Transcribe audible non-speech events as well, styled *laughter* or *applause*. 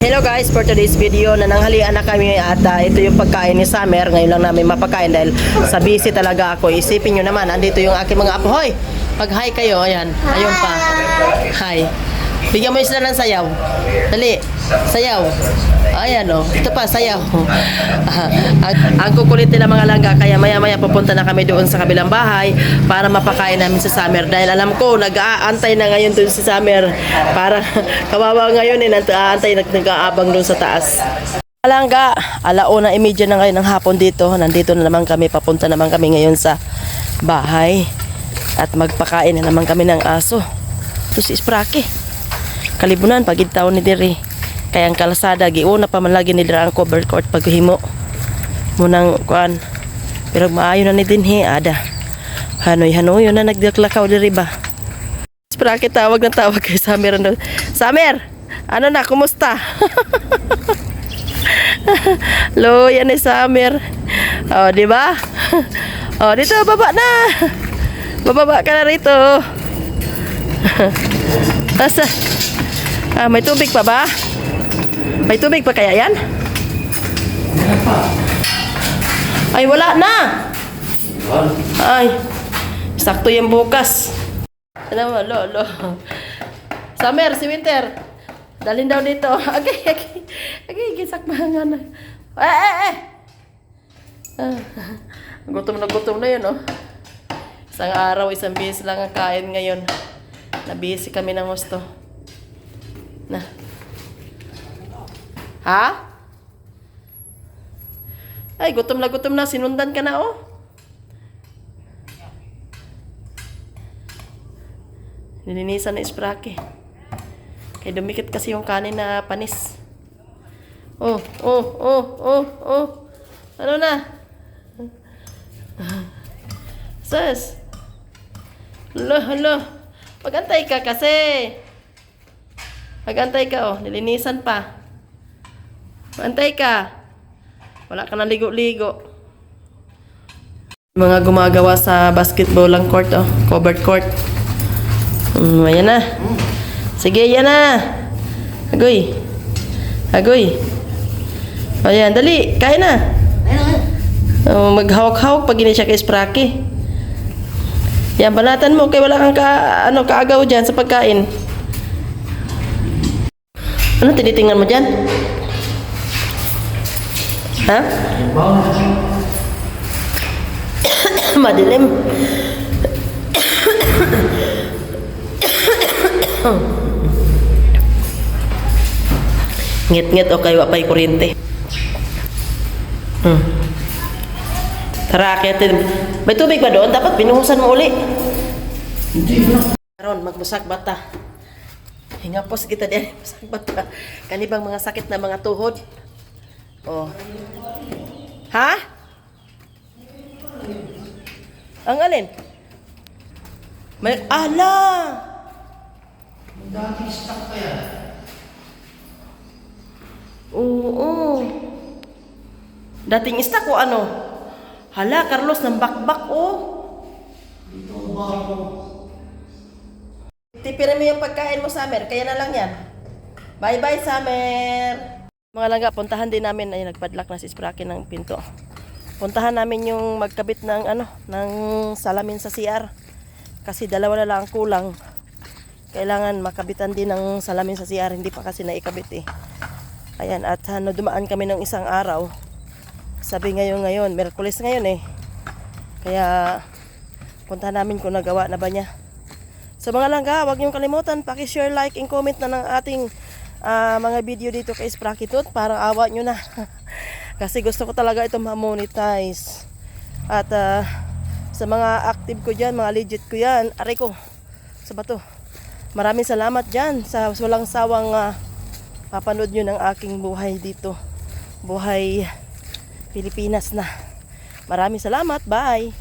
Hello guys, for today's video, nananghalian na kami at ah, ito yung pagkain ni Summer. Ngayon lang namin mapakain dahil sa busy talaga ako. Isipin nyo naman, andito yung aking mga apo. Hoy, mag-hi kayo. Ayan, ayun pa. Hi. Bigyan mo yung sila ng sayaw. Dali, sayaw. Ayan o, ito pa, sayaw. *laughs* ang, ang kukulit nila mga langga, kaya maya-maya pupunta na kami doon sa kabilang bahay para mapakain namin si Summer. Dahil alam ko, nag-aantay na ngayon doon si Summer. Para *laughs* kawawa ngayon eh, nag-aantay, nag- nag-aabang doon sa taas. Alangga, alauna imedya na ngayon ng hapon dito. Nandito na naman kami, papunta naman kami ngayon sa bahay. At magpakain na naman kami ng aso. Ito si Sprake. Kalibunan, pagitaw ni Diri. Kaya ang kalasada, giuna pa man lagi ni Diri ang cover court paghimo. Munang kuan. Pero maayo na ni Dinhi, ada. Hanoy, hanoy, na nagdaklakaw Diri ba? Sprake, tawag na tawag kay Samer. Ano? Samer, ano na, kumusta? *laughs* Lo, yan ay Summer. Oh, di ba? *laughs* Oh, dito baba na. Bababa ka na rito. *laughs* Asa? Ah, may tubig pa ba? May tubig pa kaya yan? Ay, wala na. Ay, sakto yung bukas. Ano mo, lo. Summer, si Winter. Dalhin daw dito. *laughs* Agay, agay. Agay, gisak mga na. Eh, eh, eh. Ah, *laughs* gutom na gutom na yun, oh. Isang araw, isang beses lang ang kain ngayon. Nabisi kami ng gusto. Na. Ha? Ay, gutom na gutom na. Sinundan ka na, oh. Nilinisan na Sprake. Kaya dumikit kasi yung kanin na panis. Oh, oh, oh, oh, oh. Ano na? Sus. Hala, hala. Magantay ka kasi. Magantay ka, oh. Nilinisan pa. Magantay ka. Wala ka na ligo-ligo. Mga gumagawa sa basketball lang court, oh. Covered court. Mm, ayan na. Sige, yan na. Agoy. Agoy. Ayan, dali. Kaya na. Oh, maghawak-hawak pag gini siya kay Sprake. Yan, banatan mo kay wala kang ka, ano, kaagaw dyan sa pagkain. Ano tinitingnan mo dyan? Ha? *coughs* Madilim. *coughs* Ngit-ngit o kayo apay kuryente. Hmm. Tara, akitin. May tubig ba doon? Dapat binuhusan mo uli. Karon, magbusak bata. Hingapos kita diyan, busak bata. Kanibang mga sakit na mga tuhod. Oh. Ha? Ang alin? May, ala! Dating stock pa yan. Oo. Dating stock o ano? Hala, Carlos, ng bakbak oh. Dito ang bago. Tipirin mo yung pagkain mo, Summer. Kaya na lang yan. Bye-bye, Summer. Mga langga, puntahan din namin. Ay, nagpadlock na si Sprake ng pinto. Puntahan namin yung magkabit ng ano, ng salamin sa CR. Kasi dalawa na lang ang kulang. Kailangan makabitan din ng salamin sa CR. Hindi pa kasi naikabit eh. Ayan, at ano, dumaan kami ng isang araw. Sabi ngayon ngayon, Merkulis ngayon eh. Kaya, puntahan namin kung nagawa na ba niya. Sa mga langga, huwag niyong kalimutan, paki-share, like, and comment na ng ating ah, mga video dito kay Spracky Tooth. Parang awa niyo na. *laughs* Kasi gusto ko talaga ito ma-monetize. At ah, sa mga active ko dyan, mga legit ko yan, aray ko, sa bato. Maraming salamat dyan sa walang sawang ah, papanood nyo ng aking buhay dito. Buhay Pilipinas na. Maraming salamat. Bye!